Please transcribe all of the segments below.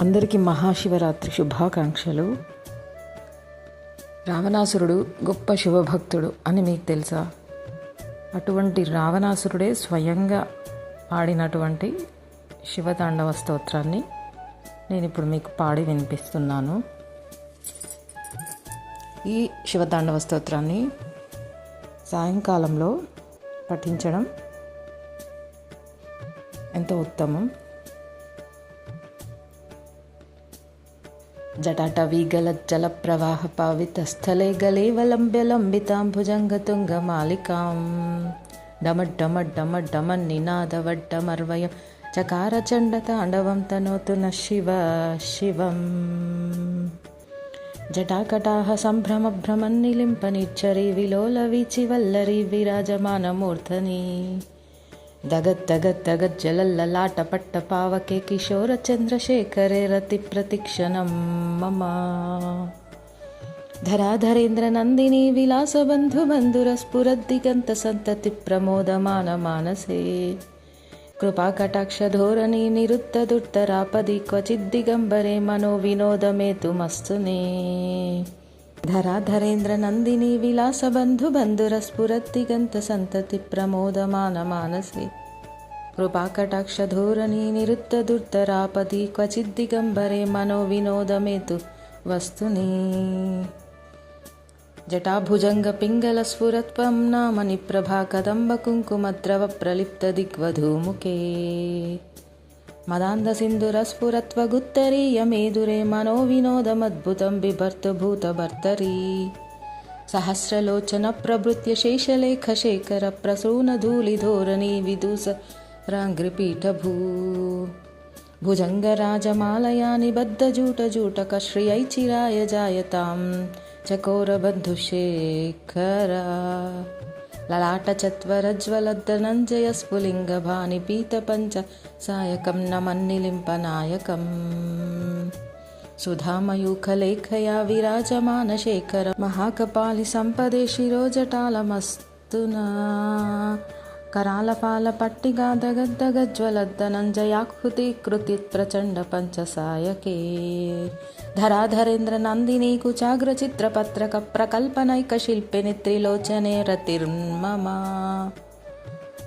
అందరికీ మహాశివరాత్రి శుభాకాంక్షలు. రావణాసురుడు గొప్ప శివభక్తుడు అని మీకు తెలుసా? అటువంటి రావణాసురుడే స్వయంగా పాడినటువంటి శివతాండవ స్తోత్రాన్ని నేను ఇప్పుడు మీకు పాడి వినిపిస్తున్నాను. ఈ శివతాండవ స్తోత్రాన్ని సాయంకాలంలో పఠించడం ఎంతో ఉత్తమం. जटाटवीगलज्जलप्रवाहपावितस्थले गलेवलम्ब्य लम्बिताम्बुजङ्गतुङ्गमालिकां डमड्डमड्डमड्डमन्निनादवड्डमर्वयं चकारचण्डताण्डवं तनोतु नः शिव शिवम् जटाकटाः सम्भ्रमभ्रमन्निलिम्पनिच्छरी विलोलवीचिवल्लरी विराजमानमूर्धनि దగద్ దగద్ దగద్ జలల్లలాట పట్ట పావకే కిశోర చంద్రశేఖరే రతి ప్రతిక్షణం మమ ధరాధరేంద్ర నందిని విలాసబంధు మంధుర స్ఫురద్దిగంత సంతతి ప్రమోదమాన మానసే కృపాకటాక్ష ధోరణి నిరుద్ధ దుర్ధరాపది క్వచిద్దిగంబరే మనో వినోదమేతుమస్తునే धराधरेन्द्रनन्दिनी विलासबन्धुबन्धुरस्फुरद्दिगन्तसन्ततिप्रमोदमानमानसे कृपाकटाक्षधोरणी निरुद्धदुर्धरापदि क्वचिद्दिगम्बरे मनो विनोदमेतु वस्तुनि। जटाभुजङ्गपिङ्गलस्फुरत्वं नामनि प्रभा कदम्बकुङ्कुमद्रवप्रलिप्तदिग्वधूमुखे मदान्धसिन्धुरस्फुरत्वगुत्तरीयमेदुरे मनो विनोदमद्भुतं बिभर्तभूतभर्तरी। सहस्रलोचनप्रभृत्य शेषलेखशेखरप्रसूनधूलिधोरणी विदूसराङ्घ्रिपीठभू। भुजङ्गराजमालया निबद्धजूटजूटकश्रियै चिराय जायतां चकोरबन्धुशेखरा లలాటచత్వరజ్వలద్దనంజయ స్ఫులింగ భాని పీతపంచ సాయకం నమన్నిలింపనాయకం సుధామయూఖలేఖయా విరాజమానశేఖర మహాకపాలి సంపదే శిరోజటాలమస్తునా शिरोजटालमस्तु न करालपालपट्टिगादगद्दगज्वलद्धनञ्जयाकृतिकृति धराधरेन्द्रनन्दिनी कुचाग्रचित्रपत्रकप्रकल्पनैकशिल्पिनि त्रिलोचने रतिर्मम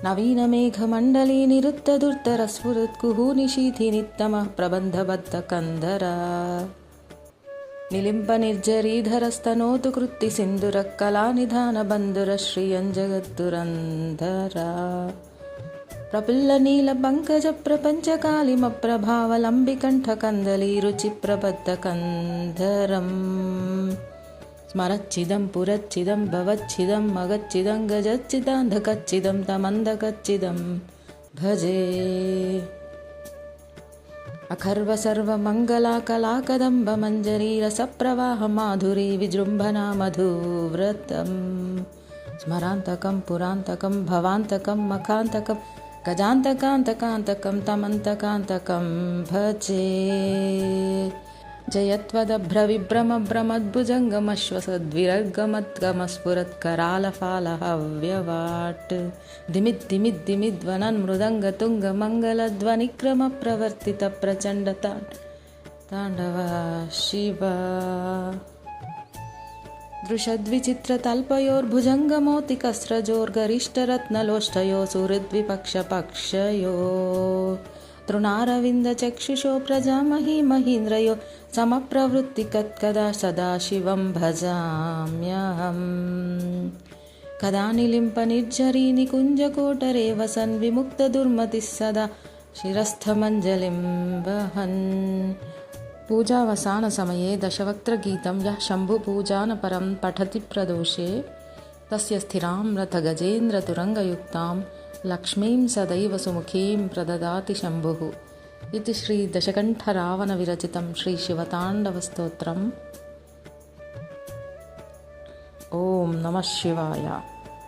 नवीनमेघमण्डली निरुद्धदुर्धरस्फुरुत्कुहूनिशीथिनित्तमः प्रबन्धबद्धकन्धरा निलिम्पनिर्जरीधरस्तनोतु कृत्तिसिन्धुरः कलानिधानबन्धुरश्रियं जगद्दुरन्धरा प्रफुल्लनीलपङ्कजप्रपञ्चकालिमप्रभावलम्बिकण्ठकन्दलीरुचिप्रबद्धकन्धरम्। स्मरच्चिदं पुरच्चिदं भवच्चिदं मगच्चिदं गजच्चिदान्धकच्चिदं तमन्धकच्चिदं भजे अखर्वसर्वमङ्गला कलाकदम्बमञ्जरी रसप्रवाहमाधुरी विजृम्भना मधुव्रतम्। स्मरान्तकं पुरान्तकं भवान्तकं मखान्तकं गजान्तकान्तकान्तकं तमन्तकान्तकं भजे जयत्वदभ्रविभ्रमभ्रमद्भुजङ्गमश्वसद्विरर्गमत्गमस्फुरत्करालफालहव्यवाट् दिमिद्दिमिद्दिमिद्वनन्मृदङ्गतुङ्गमङ्गलध्वनिक्रमप्रवर्तितप्रचण्डता ताण्डव शिव। दृशद्विचित्रतल्पयोर्भुजङ्गमोतिकस्रजोर्गरिष्ठरत्नलोष्ठयो सुहृद्विपक्षपक्षयो तृणारविन्दचक्षुषो प्रजामहि महीन्द्रयो समप्रवृत्तिकत्कदा सदाशिवं भजाम्यहम्। कदा निलिम्पनिर्झरी निकुञ्जकोटरे वसन् विमुक्तदुर्मतिः सदा शिरस्थमञ्जलिं वहन् पूजावसानसमये दशवक्त्रगीतं यः शम्भुपूजानपरं पठति प्रदोषे तस्य स्थिरां रथगजेन्द्रतुरङ्गयुक्तां లక్ష్మీం సదైవ సుముఖీం ప్రదదాతి శంభు ఇది శ్రీ దశకంఠరావణ విరచితం శ్రీ శివతాండవ స్తోత్రం ఓం నమ శివాయ.